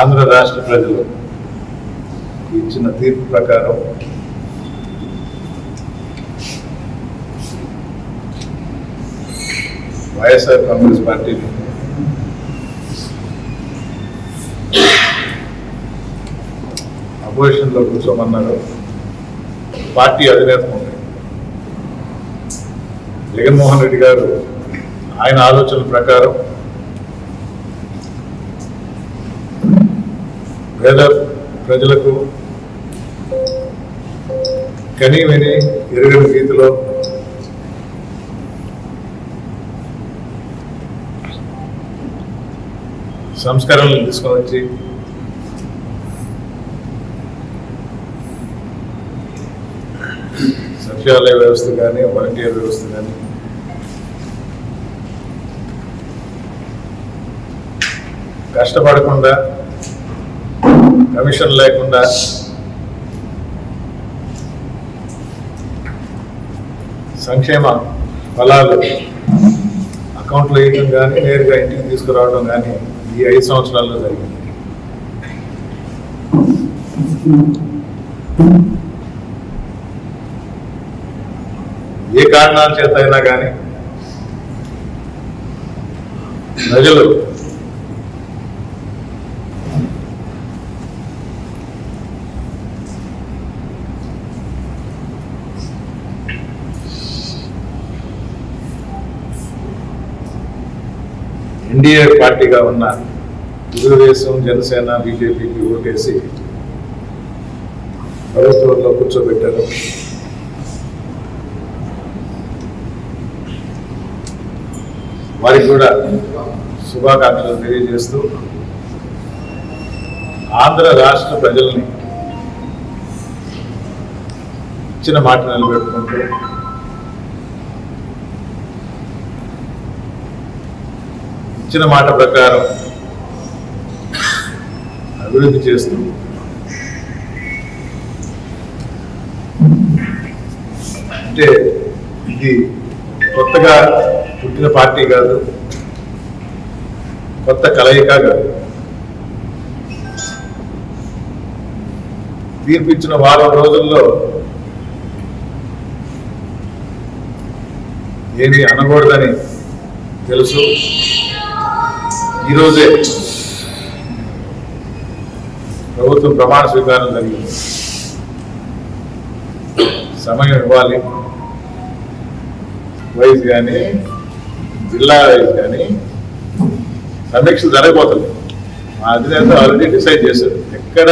ఆంధ్ర రాష్ట్ర ప్రజలు ఇచ్చిన తీర్పు ప్రకారం వైఎస్ఆర్ కాంగ్రెస్ పార్టీని అపోజిషన్లో కూర్చోమన్నారు. పార్టీ అధినేత ఉంది జగన్మోహన్ రెడ్డి గారు ఆయన ఆలోచనల ప్రకారం పేద ప్రజలకు కని విని ఎరుగని రీతిలో సంస్కరణలు తీసుకొని వచ్చి సచివాలయ వ్యవస్థ కానీ వాలంటీర్ వ్యవస్థ కానీ కష్టపడకుండా కమిషన్ లేకుండా సంక్షేమ ఫలాలు అకౌంట్లో వేయడం కానీ నేరుగా ఇంటికి తీసుకురావడం కానీ ఈ ఐదు సంవత్సరాల్లో జరిగింది. ఏ కారణాల చేత అయినా కానీ ప్రజలు ఎన్డీఏ పార్టీగా ఉన్న తెలుగుదేశం జనసేన బీజేపీకి ఓటేసి ప్రభుత్వంలో కూర్చోబెట్టారు. వారికి కూడా శుభాకాంక్షలు తెలియజేస్తూ ఆంధ్ర రాష్ట్ర ప్రజల్ని ఇచ్చిన మాట నిలబెట్టుకుంటూ ఇచ్చిన మాట ప్రకారం అభివృద్ధి చేస్తూ అంటే ఇది కొత్తగా పుట్టిన పార్టీ కాదు కొత్త కలయిక కాదు. తీర్పిచ్చిన వారం రోజుల్లో ఏమి అనకూడదని తెలుసు. ఈరోజే ప్రభుత్వం ప్రమాణ స్వీకారం జరిగింది. సమయం ఇవ్వాలి. వైజ్ కానీ జిల్లా వైజ్ కానీ సమీక్ష జరగబోతుంది మా అధినేత ఆల్రెడీ డిసైడ్ చేశారు. ఎక్కడ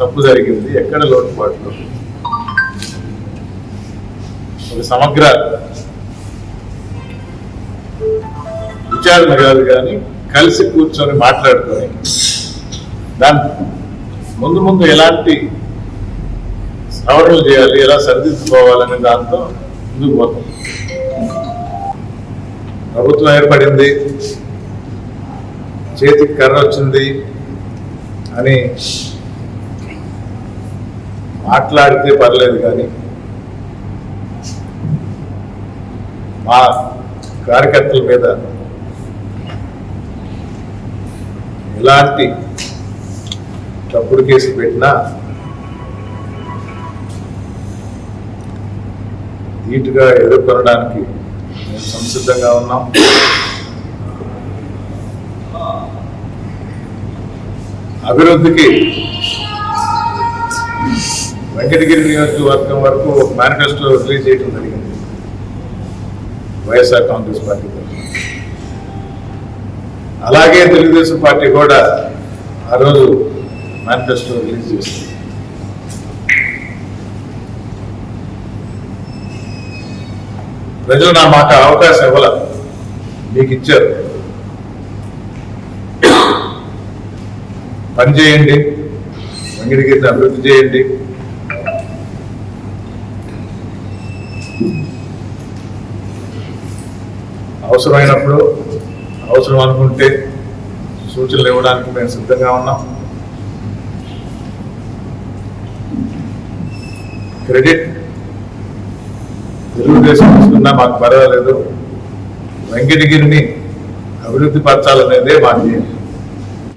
తప్పు జరిగింది ఎక్కడ లోటుపాట్లు. ఒక సమగ్ర విచారణ కాదు కానీ కలిసి కూర్చొని మాట్లాడుకొని దాని ముందు ముందు ఎలాంటి సవరణలు చేయాలి ఎలా సరిదిద్దుకోవాలనే దాంతో ముందుకు పోతాం. ప్రభుత్వం ఏర్పడింది చేతికి కర్ర వచ్చింది అని మాట్లాడితే పర్లేదు కానీ మా కార్యకర్తల మీద ఎలాంటి తప్పుడు కేసులు పెట్టినా ధీటుగా ఎదుర్కొనడానికి మేము సంసిద్ధంగా ఉన్నాం. అభివృద్ధికి వెంకటగిరి నియోజకవర్గం వరకు ఒక మేనిఫెస్టో రిలీజ్ చేయడం జరిగింది. వైఎస్ఆర్ కాంగ్రెస్ పార్టీ అలాగే తెలుగుదేశం పార్టీ కూడా ఆ రోజు మేనిఫెస్టో రిలీజ్ చేసింది. ప్రజలు నా మాట అవకాశం ఇవ్వాల మీకు ఇచ్చారు. పని చేయండి. వెంకటగిరిని అభివృద్ధి చేయండి. అవసరమైనప్పుడు అవసరం అనుకుంటే సూచనలు ఇవ్వడానికి మేము సిద్ధంగా ఉన్నాం. క్రెడిట్ తెలుగుదేశం తీసుకున్నా మాకు పర్వాలేదు. వెంకటగిరిని అభివృద్ధి పరచాలనేదే మా ధ్యేయం.